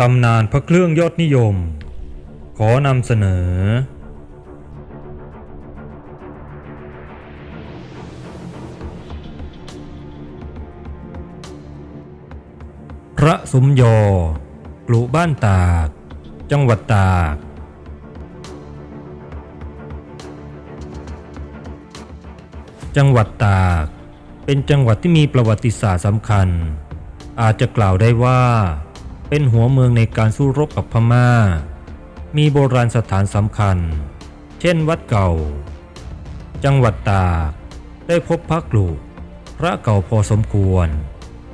ตำนานพระเครื่องยอดนิยม ขอนำเสนอ พระสมยอกลุบ้านตาก จังหวัดตาก จังหวัดตาก เป็นจังหวัดที่มีประวัติศาสตร์สำคัญ อาจจะกล่าวได้ว่า เป็นหัวเมืองในการสู้รบกับพม่า มีโบราณสถานสำคัญ เช่นวัดเก่า จังหวัดตากได้พบพระกลุพระเก่าพอสมควร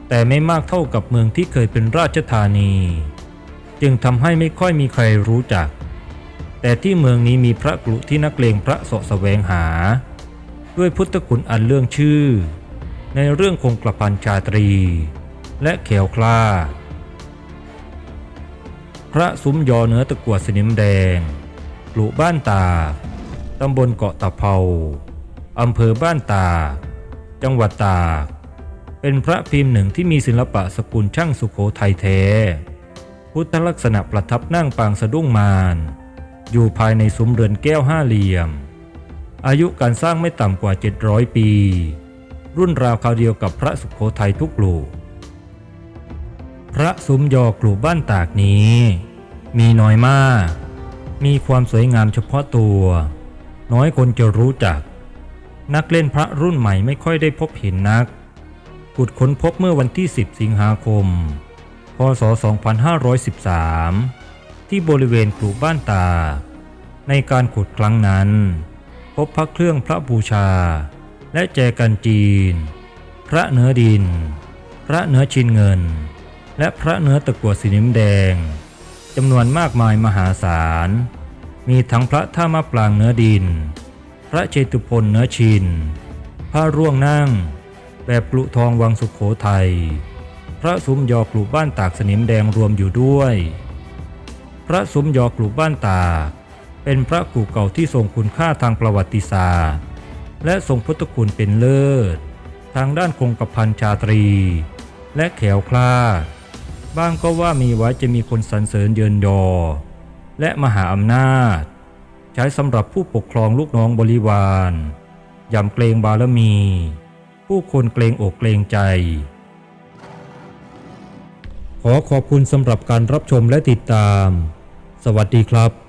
แต่ไม่มากเท่ากับเมืองที่เคยเป็นราชธานี จึงทำให้ไม่ค่อยมีใครรู้จัก แต่ที่เมืองนี้มีพระกลุที่นักเลงพระเสะแสวงหา ด้วยพุทธคุณอันเรื่องชื่อ ในเรื่องคงกระพันชาตรี และเขวคลาด พระซุ้มยอเนื้อตะกวดสนิมแดงปลูบ้านตา ตำบลเกาะตะเภาอำเภอบ้านตา จังหวัดตา เป็นพระพิมพ์หนึ่งที่มีศิลปะสกุลช่างสุโขทัยแท้ พุทธลักษณะประทับนั่งปางสะดุ้งมาร อยู่ภายในซุ้มเรือนแก้วห้าเหลี่ยม อายุการสร้างไม่ต่ำกว่า 700 ปี รุ่นราวคราวเดียวกับพระสุโขทัยทุกลูก ระซุ้มยอกลูบ้านตากนี้ มีน้อยมาก มีความสวยงามเฉพาะตัว น้อยคนจะรู้จัก นักเล่นพระรุ่นใหม่ไม่ค่อยได้พบเห็นนัก ขุดค้นพบเมื่อวันที่ 10 สิงหาคม พศ 2513 ที่บริเวณกลูบ้านตาก ในการขุดครั้งนั้น พบพระเครื่องพระบูชา และแจกันจีน พระเนื้อดิน พระเนื้อชินเงิน และพระเนื้อตะกั่วสีน้ำแดงจำนวนมากมายมหาศาล มีทั้งพระท่ามะปรางเนื้อดิน พระเชตุพนเนื้อชิน พระร่วงนั่ง แบบปลุทองวังสุขโขทัย พระซุ้มยอกลุบ้านตากสนิมแดงรวมอยู่ด้วย พระซุ้มยอกลุบ้านตาก เป็นพระกู่เก่าที่ทรงคุณค่าทางประวัติศาสตร์ และทรงพุทธคุณเป็นเลิศ ทางด้านคงกระพันชาตรี และแขวคลาด บ้างก็ว่ามีไว้จะมีคนสรรเสริญเยินยอ และมหาอำนาจ ใช้สำหรับผู้ปกครองลูกน้องบริวารยำเกรงบารมี ผู้คนเกรงอกเกรงใจ ขอขอบคุณสำหรับการรับชมและติดตาม สวัสดีครับ